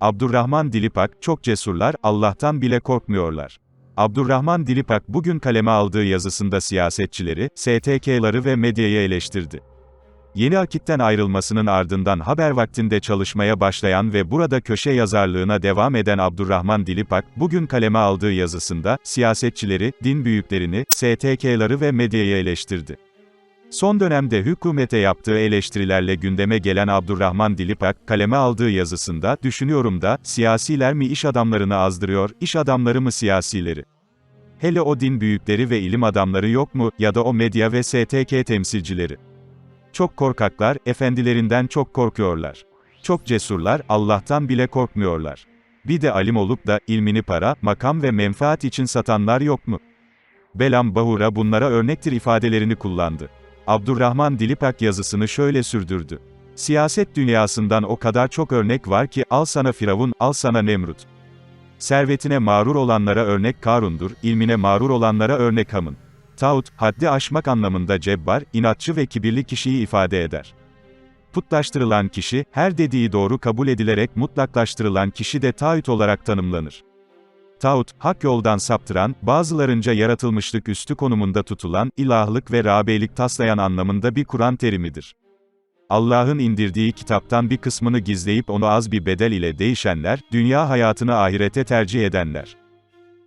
Abdurrahman Dilipak, çok cesurlar, Allah'tan bile korkmuyorlar. Abdurrahman Dilipak bugün kaleme aldığı yazısında siyasetçileri, STK'ları ve medyayı eleştirdi. Yeni Akit'ten ayrılmasının ardından haber vaktinde çalışmaya başlayan ve burada köşe yazarlığına devam eden Abdurrahman Dilipak, bugün kaleme aldığı yazısında, siyasetçileri, din büyüklerini, STK'ları ve medyayı eleştirdi. Son dönemde hükümete yaptığı eleştirilerle gündeme gelen Abdurrahman Dilipak, kaleme aldığı yazısında, düşünüyorum da, siyasiler mi iş adamlarını azdırıyor, iş adamları mı siyasileri? Hele o din büyükleri ve ilim adamları yok mu, ya da o medya ve STK temsilcileri? Çok korkaklar, efendilerinden çok korkuyorlar. Çok cesurlar, Allah'tan bile korkmuyorlar. Bir de alim olup da, ilmini para, makam ve menfaat için satanlar yok mu? Belam Bahura bunlara örnektir ifadelerini kullandı. Abdurrahman Dilipak yazısını şöyle sürdürdü. Siyaset dünyasından o kadar çok örnek var ki, al sana Firavun, al sana Nemrut. Servetine mağrur olanlara örnek Karun'dur, ilmine mağrur olanlara örnek Ham'ın. Tağut, haddi aşmak anlamında cebbar, inatçı ve kibirli kişiyi ifade eder. Putlaştırılan kişi, her dediği doğru kabul edilerek mutlaklaştırılan kişi de tağut olarak tanımlanır. Tağut, hak yoldan saptıran, bazılarınca yaratılmışlık üstü konumunda tutulan, ilahlık ve Rabeylik taslayan anlamında bir Kur'an terimidir. Allah'ın indirdiği kitaptan bir kısmını gizleyip onu az bir bedel ile değişenler, dünya hayatını ahirete tercih edenler.